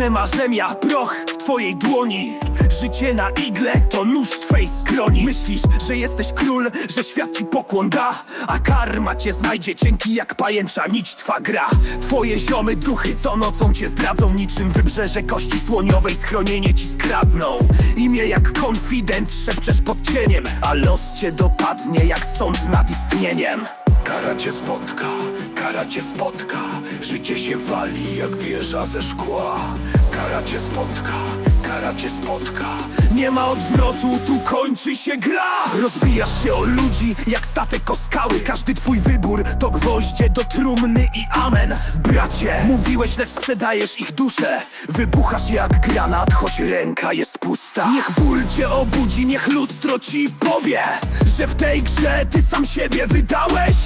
Smutne marzenia, proch w twojej dłoni. Życie na igle to nóż twej skroni. Myślisz, że jesteś król, że świat ci pokłon da A karma cię znajdzie. Cienki jak pajęcza nić twa gra. Twoje ziomy duchy co nocą cię zdradzą Niczym wybrzeże kości słoniowej. Schronienie ci skradną. Imię jak konfident szepczesz pod cieniem A los cię dopadnie jak sąd nad istnieniem. Kara cię spotka, kara cię spotka. Życie się wali jak wieża ze szkła. Kara cię spotka, kara cię spotka. Nie ma odwrotu, tu kończy się gra. Rozbijasz się o ludzi jak statek o skały. Każdy twój wybór to gwoździe do trumny i amen. Bracie, mówiłeś lecz sprzedajesz ich duszę. Wybuchasz jak granat, choć ręka jest pusta. Niech ból cię obudzi, niech lustro ci powie Że w tej grze ty sam siebie wydałeś.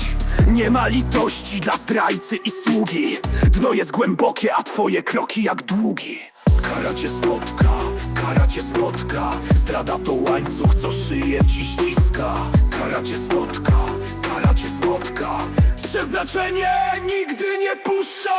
Nie ma litości dla zdrajcy i sługi. Dno jest głębokie, a twoje kroki jak długi Kara cię spotka, kara cię spotka. Zdrada to łańcuch, co szyję ci ściska. Kara cię spotka, kara cię spotka. Przeznaczenie nigdy nie puszcza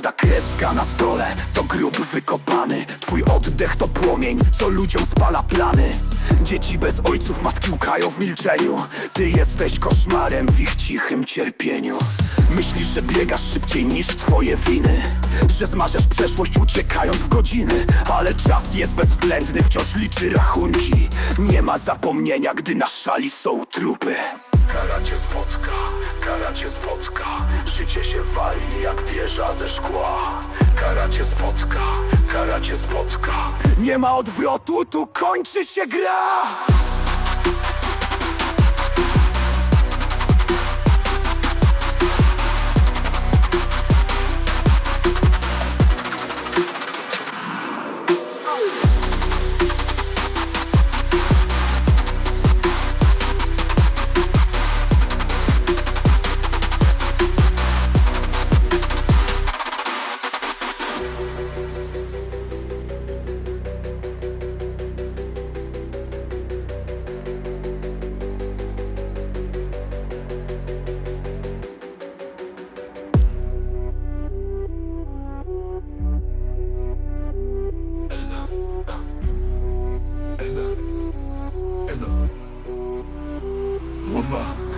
Każda kreska na stole. To grób wykopany Twój oddech to płomień, co ludziom spala plany. Dzieci bez ojców matki łkają w milczeniu. Ty jesteś koszmarem w ich cichym cierpieniu. Myślisz, że biegasz szybciej niż twoje winy Że zmarzesz przeszłość uciekając w godziny. Ale czas jest bezwzględny, wciąż liczy rachunki. Nie ma zapomnienia, gdy na szali są trupy. Kara jak wieża ze szkła. Kara cię spotka, kara cię spotka. Nie ma odwrotu, tu kończy się gra 我们